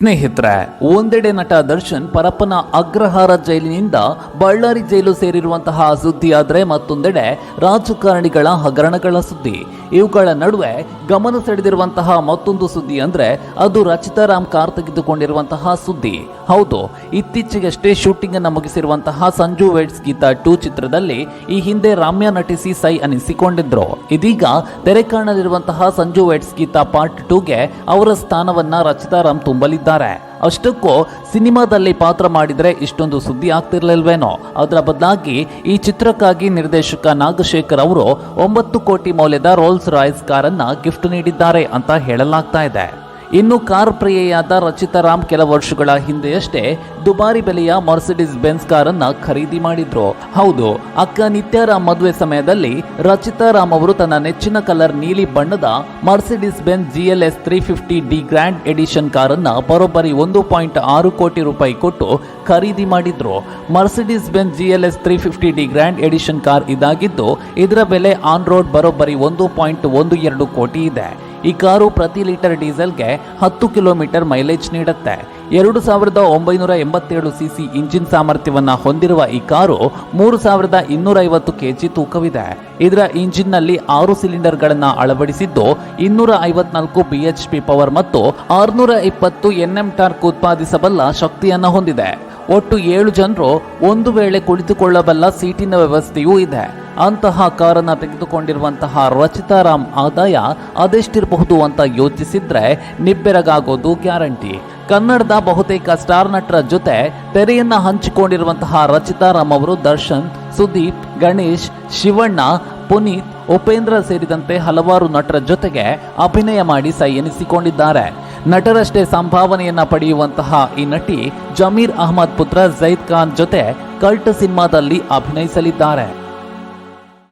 ಸ್ನೇಹಿತರೆ, ಒಂದೆಡೆ ನಟ ದರ್ಶನ್ ಪರಪ್ಪನ ಅಗ್ರಹಾರ ಜೈಲಿನಿಂದ ಬಳ್ಳಾರಿ ಜೈಲು ಸೇರಿರುವಂತಹ ಸುದ್ದಿಯಾದರೆ ಮತ್ತೊಂದೆಡೆ ರಾಜಕಾರಣಿಗಳ ಹಗರಣಗಳ ಸುದ್ದಿ. ಇವುಗಳ ನಡುವೆ ಗಮನ ಸೆಳೆದಿರುವಂತಹ ಮತ್ತೊಂದು ಸುದ್ದಿ ಅಂದ್ರೆ ಅದು ರಚಿತಾರಾಮ್ ಕಾರ್ ತೆಗೆದುಕೊಂಡಿರುವಂತಹ ಸುದ್ದಿ. ಹೌದು, ಇತ್ತೀಚೆಗಷ್ಟೇ ಶೂಟಿಂಗ್ ಅನ್ನು ಮುಗಿಸಿರುವಂತಹ ಸಂಜು ವೆಡ್ಸ್ ಗೀತಾ ಟೂ ಚಿತ್ರದಲ್ಲಿ ಈ ಹಿಂದೆ ರಾಮ್ಯ ನಟಿಸಿ ಸೈ ಅನಿಸಿಕೊಂಡಿದ್ರು. ಇದೀಗ ತೆರೆ ಕಾಣಲಿರುವಂತಹ ಸಂಜು ವೆಡ್ಸ್ ಗೀತಾ ಪಾರ್ಟ್ ಟೂಗೆ ಅವರ ಸ್ಥಾನವನ್ನ ರಚಿತಾರಾಮ್ ತುಂಬಲಿದ್ದಾರೆ. ಅಷ್ಟಕ್ಕೂ ಸಿನಿಮಾದಲ್ಲಿ ಪಾತ್ರ ಮಾಡಿದರೆ ಇಷ್ಟೊಂದು ಸುದ್ದಿ ಆಗ್ತಿರ್ಲಿಲ್ವೇನೋ? ಅದರ ಬದಲಾಗಿ ಈ ಚಿತ್ರಕ್ಕಾಗಿ ನಿರ್ದೇಶಕ ನಾಗಶೇಖರ್ ಅವರು ಒಂಬತ್ತು ಕೋಟಿ ಮೌಲ್ಯದ ರೋಲ್ಸ್ ರಾಯ್ಸ್ ಕಾರನ್ನು ಗಿಫ್ಟ್ ನೀಡಿದ್ದಾರೆ ಅಂತ ಹೇಳಲಾಗ್ತಾ ಇದೆ. ಇನ್ನು ಕಾರ್ ಪ್ರಿಯೆಯಾದ ರಚಿತಾರಾಮ್ ಕೆಲ ವರ್ಷಗಳ ಹಿಂದೆಯಷ್ಟೇ ದುಬಾರಿ ಬೆಲೆಯ ಮರ್ಸಿಡಿಸ್ ಬೆನ್ಸ್ ಕಾರನ್ನ ಖರೀದಿ ಮಾಡಿದ್ರು. ಹೌದು, ಅಕ್ಕ ನಿತ್ಯಾರಾಮ್ ಮದುವೆ ಸಮಯದಲ್ಲಿ ರಚಿತಾರಾಮ್ ಅವರು ತನ್ನ ನೆಚ್ಚಿನ ಕಲರ್ ನೀಲಿ ಬಣ್ಣದ Mercedes Benz S three fifty D grand edition ಕಾರನ್ನ ಬರೋಬ್ಬರಿ ಒಂದು ಪಾಯಿಂಟ್ ಆರು ಕೋಟಿ ರೂಪಾಯಿ ಕೊಟ್ಟು ಖರೀದಿ ಮಾಡಿದ್ರು. Mercedes Benz S three fifty D grand edition car ಇದಾಗಿದ್ದು, ಇದರ ಬೆಲೆ ಆನ್ ರೋಡ್ ಬರೋಬ್ಬರಿ ಒಂದು ಪಾಯಿಂಟ್ ಒಂದು ಎರಡು ಕೋಟಿ ಇದೆ. ಈ ಕಾರು ಪ್ರತಿ ಲೀಟರ್ ಡೀಸೆಲ್ಗೆ ಹತ್ತು ಕಿಲೋಮೀಟರ್ ಮೈಲೇಜ್ ನೀಡುತ್ತೆ. ಎರಡು ಸಾವಿರದ ಒಂಬೈನೂರ ಎಂಬತ್ತೇಳು ಸಿಸಿ ಇಂಜಿನ್ ಸಾಮರ್ಥ್ಯವನ್ನು ಹೊಂದಿರುವ ಈ ಕಾರು ಮೂರು ಸಾವಿರದ ಇನ್ನೂರ ಐವತ್ತು ಕೆಜಿ ತೂಕವಿದೆ. ಇದರ ಇಂಜಿನ್ನಲ್ಲಿ ಆರು ಸಿಲಿಂಡರ್ಗಳನ್ನು ಅಳವಡಿಸಿದ್ದು ಇನ್ನೂರ ಐವತ್ನಾಲ್ಕು ಬಿಎಚ್ಪಿ ಪವರ್ ಮತ್ತು ಆರುನೂರ ಇಪ್ಪತ್ತು ಎನ್ಎಂ ಟಾರ್ಕ್ ಉತ್ಪಾದಿಸಬಲ್ಲ ಶಕ್ತಿಯನ್ನು ಹೊಂದಿದೆ. ಒಟ್ಟು ಏಳು ಜನರು ಒಂದು ವೇಳೆ ಕುಳಿತುಕೊಳ್ಳಬಲ್ಲ ಸೀಟಿನ ವ್ಯವಸ್ಥೆಯೂ ಇದೆ. ಅಂತಹ ಕಾರನ್ನು ತೆಗೆದುಕೊಂಡಿರುವಂತಹ ರಚಿತಾರಾಮ್ ಆದಾಯ ಅದೆಷ್ಟಿರಬಹುದು ಅಂತ ಯೋಚಿಸಿದ್ರೆ ನಿಬ್ಬೆರಗಾಗೋದು ಗ್ಯಾರಂಟಿ. ಕನ್ನಡದ ಬಹುತೇಕ ಸ್ಟಾರ್ ನಟರ ಜೊತೆ ತೆರೆಯನ್ನ ಹಂಚಿಕೊಂಡಿರುವಂತಹ ರಚಿತಾರಾಮ್ ಅವರು ದರ್ಶನ್, ಸುದೀಪ್, ಗಣೇಶ್, ಶಿವಣ್ಣ, ಪುನೀತ್, ಉಪೇಂದ್ರ ಸೇರಿದಂತೆ ಹಲವಾರು ನಟರ ಜೊತೆಗೆ ಅಭಿನಯ ಮಾಡಿ ಸೈ ಎನಿಸಿಕೊಂಡಿದ್ದಾರೆ. ನಟರಷ್ಟೇ ಸಂಭಾವನೆಯನ್ನ ಪಡೆಯುವಂತಹ ಈ ನಟಿ ಜಮೀರ್ ಅಹಮದ್ ಪುತ್ರ ಜೈದ್ ಖಾನ್ ಜೊತೆ ಕಲ್ಟ್ ಸಿನಿಮಾದಲ್ಲಿ ಅಭಿನಯಿಸಲಿದ್ದಾರೆ.